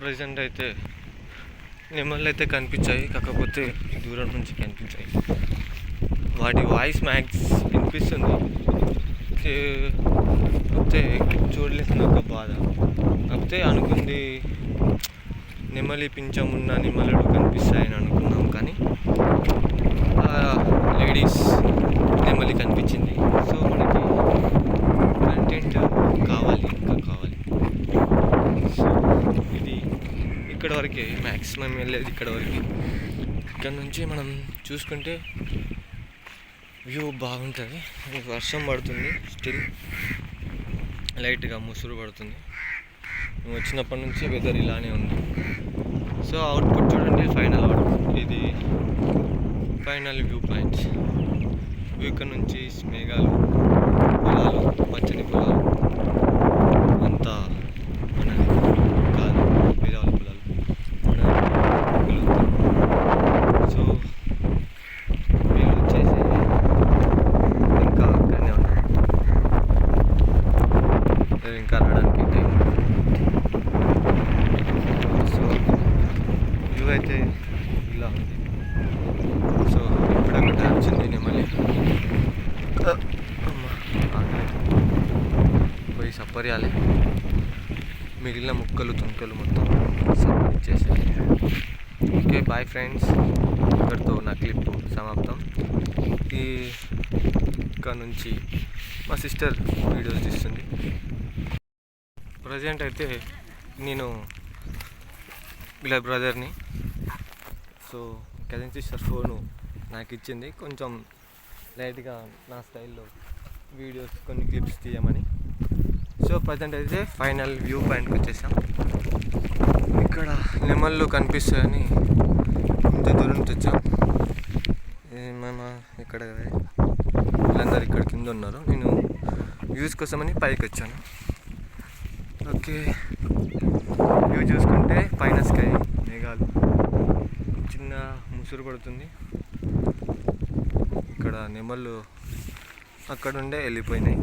Present అయితే నెమళ్ళు అయితే కనిపించాయి కాకపోతే దూరం నుంచి కనిపించాయి. వాటి వాయిస్ మ్యాక్స్ వినిపిస్తుంది. కాకపోతే చూడలేదు ఒక బాధ. కాకపోతే అనుకుంది నెమలి పించమున్న ఉన్న నెమలుడు కనిపిస్తాయని అనుకున్నాం కానీ లేడీస్ నెమలి కనిపించింది. సో మనకి కంటెంట్ కావాలి ఇంకా కావాలి సో ఇది ఇక్కడ వరకే మ్యాక్సిమం వెళ్ళేది ఇక్కడ వరకు. ఇక్కడ నుంచి మనం చూసుకుంటే వ్యూ బాగుంటుంది. వర్షం పడుతుంది స్టిల్ లైట్గా ముసురు పడుతుంది. మేము వచ్చినప్పటి నుంచి వెదర్ ఇలానే ఉంది. సో అవుట్పుట్ చూడండి ఫైనల్ అవుట్పుట్ ఇది ఫైనల్ వ్యూ పాయింట్స్ వ్యూ ఇక్కడ నుంచి ఉంటుంది ఇంకా రావడానికి టైం సో వ్యూ అయితే ఇలా ఉంది. సో ఇప్పుడక్కడ వచ్చింది నేను మళ్ళీ పోయి సప్పరియాలి. మిగిలిన ముక్కలు తుంకలు మొత్తం ఇచ్చేసి ఓకే బాయ్ ఫ్రెండ్స్. ఇక్కడితో నా క్లిప్ సమాప్తం. ఈ ఇక్కడ నుంచి మా సిస్టర్ వీడియోస్ తీస్తుంది. ప్రజెంట్ అయితే నేను ఇలా బ్రదర్ని. సో కజిన్ సిస్టర్ ఫోను నాకు ఇచ్చింది. కొంచెం లైట్గా నా స్టైల్లో వీడియోస్ కొన్ని క్లిప్స్ తీయమని. సో ప్రజెంట్ అయితే ఫైనల్ వ్యూ పాయింట్కి వచ్చేసాం. ఇక్కడ నెమళ్ళు కనిపిస్తాయని ఇంత దూరం నుంచి వచ్చాం మేము ఇక్కడ వీళ్ళందరూ ఇక్కడ కింద ఉన్నారు. నేను వ్యూస్ కోసమని పైకి వచ్చాను. ఓకే. వ్యూ చూసుకుంటే పైన స్కై మేఘాలు. చిన్న ముసురు పడుతుంది ఇక్కడ నెమళ్ళు అక్కడుండే వెళ్ళిపోయినాయి.